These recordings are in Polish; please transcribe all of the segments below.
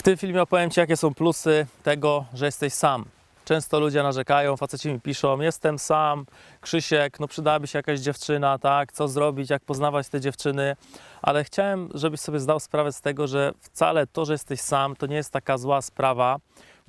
W tym filmie opowiem Ci, jakie są plusy tego, że jesteś sam. Często ludzie narzekają, faceci mi piszą, jestem sam, Krzysiek, no przydałaby się jakaś dziewczyna, tak, co zrobić, jak poznawać te dziewczyny, ale chciałem, żebyś sobie zdał sprawę z tego, że wcale to, że jesteś sam, to nie jest taka zła sprawa,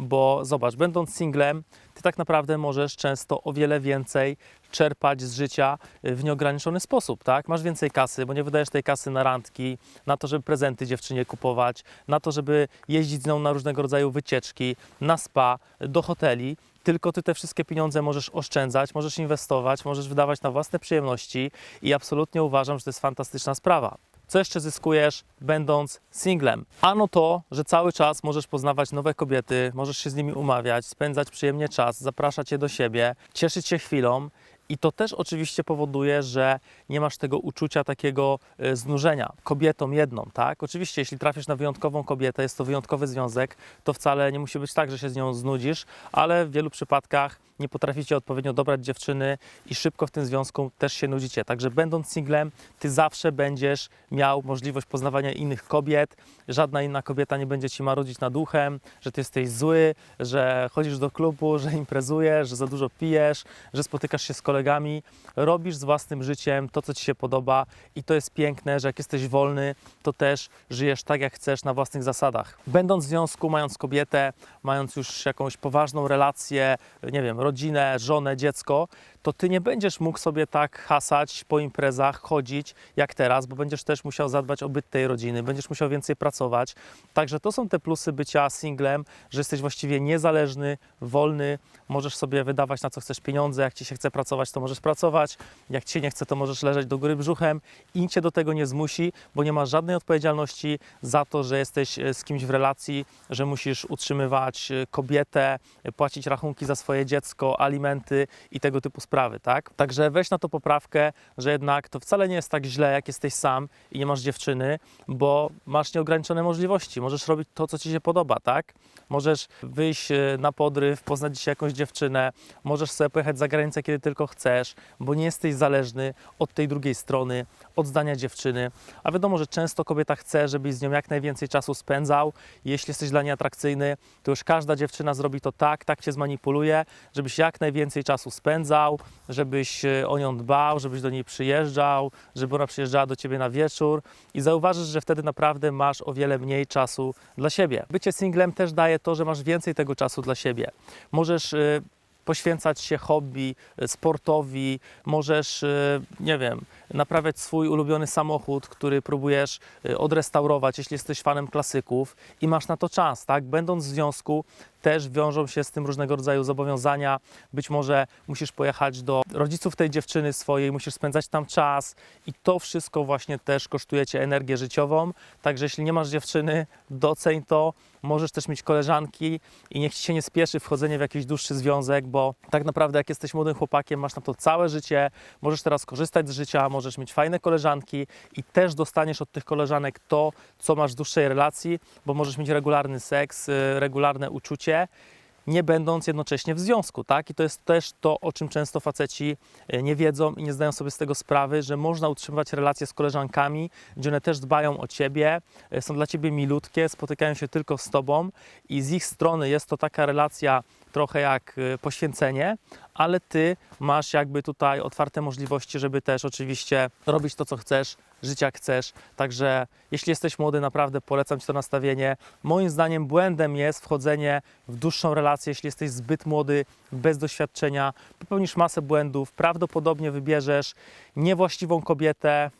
bo zobacz, będąc singlem, ty tak naprawdę możesz często o wiele więcej czerpać z życia w nieograniczony sposób, tak? Masz więcej kasy, bo nie wydajesz tej kasy na randki, na to, żeby prezenty dziewczynie kupować, na to, żeby jeździć z nią na różnego rodzaju wycieczki, na spa, do hoteli. Tylko ty te wszystkie pieniądze możesz oszczędzać, możesz inwestować, możesz wydawać na własne przyjemności i absolutnie uważam, że to jest fantastyczna sprawa. Co jeszcze zyskujesz, będąc singlem? Ano to, że cały czas możesz poznawać nowe kobiety, możesz się z nimi umawiać, spędzać przyjemnie czas, zapraszać je do siebie, cieszyć się chwilą. I to też oczywiście powoduje, że nie masz tego uczucia takiego e, znużenia kobietą jedną, tak? Oczywiście, jeśli trafisz na wyjątkową kobietę, jest to wyjątkowy związek, to wcale nie musi być tak, że się z nią znudzisz, ale w wielu przypadkach nie potraficie odpowiednio dobrać dziewczyny i szybko w tym związku też się nudzicie. Także będąc singlem, ty zawsze będziesz miał możliwość poznawania innych kobiet. Żadna inna kobieta nie będzie ci marudzić nad duchem, że ty jesteś zły, że chodzisz do klubu, że imprezujesz, że za dużo pijesz, że spotykasz się z kolegami. Robisz z własnym życiem to, co ci się podoba i to jest piękne, że jak jesteś wolny, to też żyjesz tak, jak chcesz, na własnych zasadach. Będąc w związku, mając kobietę, mając już jakąś poważną relację, nie wiem, rodzinę, żonę, dziecko, to ty nie będziesz mógł sobie tak hasać po imprezach, chodzić jak teraz, bo będziesz też musiał zadbać o byt tej rodziny, będziesz musiał więcej pracować. Także to są te plusy bycia singlem, że jesteś właściwie niezależny, wolny, możesz sobie wydawać na co chcesz pieniądze, jak ci się chce pracować, to możesz pracować, jak ci się nie chce, to możesz leżeć do góry brzuchem i cię do tego nie zmusi, bo nie masz żadnej odpowiedzialności za to, że jesteś e, z kimś w relacji, że musisz utrzymywać e, kobietę, e, płacić rachunki za swoje dziecko, alimenty i tego typu sprawy, tak? Także weź na to poprawkę, że jednak to wcale nie jest tak źle, jak jesteś sam i nie masz dziewczyny, bo masz nieograniczone możliwości. Możesz robić to, co ci się podoba, tak? Możesz wyjść e, na podryw, poznać dzisiaj jakąś dziewczynę, możesz sobie pojechać za granicę, kiedy tylko chcesz, bo nie jesteś zależny od tej drugiej strony, od zdania dziewczyny. A wiadomo, że często kobieta chce, żebyś z nią jak najwięcej czasu spędzał. Jeśli jesteś dla niej atrakcyjny, to już każda dziewczyna zrobi to tak, tak cię zmanipuluje, żebyś jak najwięcej czasu spędzał, żebyś e, o nią dbał, żebyś do niej przyjeżdżał, żeby ona przyjeżdżała do ciebie na wieczór i zauważysz, że wtedy naprawdę masz o wiele mniej czasu dla siebie. Bycie singlem też daje to, że masz więcej tego czasu dla siebie. Możesz e, poświęcać się hobby, e, sportowi, możesz, e, nie wiem, naprawiać swój ulubiony samochód, który próbujesz e, odrestaurować, jeśli jesteś fanem klasyków i masz na to czas, tak? Będąc w związku, też wiążą się z tym różnego rodzaju zobowiązania. Być może musisz pojechać do rodziców tej dziewczyny swojej, musisz spędzać tam czas i to wszystko właśnie też kosztuje cię energię życiową. Także jeśli nie masz dziewczyny, doceń to. Możesz też mieć koleżanki i niech ci się nie spieszy wchodzenie w jakiś dłuższy związek, bo tak naprawdę jak jesteś młodym chłopakiem, masz na to całe życie, możesz teraz korzystać z życia, możesz mieć fajne koleżanki i też dostaniesz od tych koleżanek to, co masz w dłuższej relacji, bo możesz mieć regularny seks, y, regularne uczucie nie będąc jednocześnie w związku, tak? I to jest też to, o czym często faceci e, nie wiedzą i nie zdają sobie z tego sprawy, że można utrzymywać relacje z koleżankami, gdzie one też dbają o ciebie, e, są dla ciebie milutkie, spotykają się tylko z tobą i z ich strony jest to taka relacja trochę jak e, poświęcenie, ale ty masz jakby tutaj otwarte możliwości, żeby też oczywiście robić to, co chcesz, żyć jak chcesz. Także jeśli jesteś młody, naprawdę polecam Ci to nastawienie. Moim zdaniem błędem jest wchodzenie w dłuższą relację, jeśli jesteś zbyt młody, bez doświadczenia. Popełnisz masę błędów, prawdopodobnie wybierzesz niewłaściwą kobietę,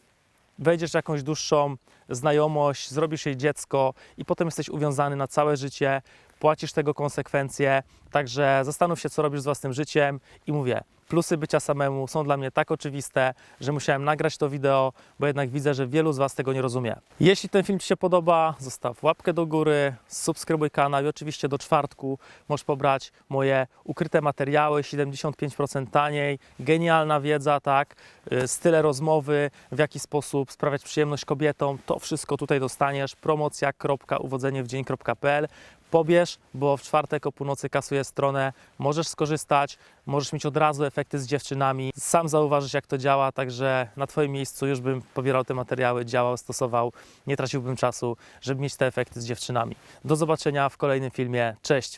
wejdziesz w jakąś dłuższą znajomość, zrobisz jej dziecko i potem jesteś uwiązany na całe życie, płacisz tego konsekwencje. Także zastanów się, co robisz z własnym życiem i mówię, plusy bycia samemu są dla mnie tak oczywiste, że musiałem nagrać to wideo, bo jednak widzę, że wielu z Was tego nie rozumie. Jeśli ten film Ci się podoba, zostaw łapkę do góry, subskrybuj kanał i oczywiście do czwartku możesz pobrać moje ukryte materiały 75% taniej, genialna wiedza, tak, y, style rozmowy, w jaki sposób sprawiać przyjemność kobietom, to wszystko tutaj dostaniesz, promocja.uwodzeniewdzień.pl Pobierz, bo w czwartek o północy kasuję stronę, możesz skorzystać, możesz mieć od razu efekt efekty z dziewczynami. Sam zauważysz, jak to działa, także na Twoim miejscu już bym pobierał te materiały, działał, stosował, nie traciłbym czasu, żeby mieć te efekty z dziewczynami. Do zobaczenia w kolejnym filmie. Cześć!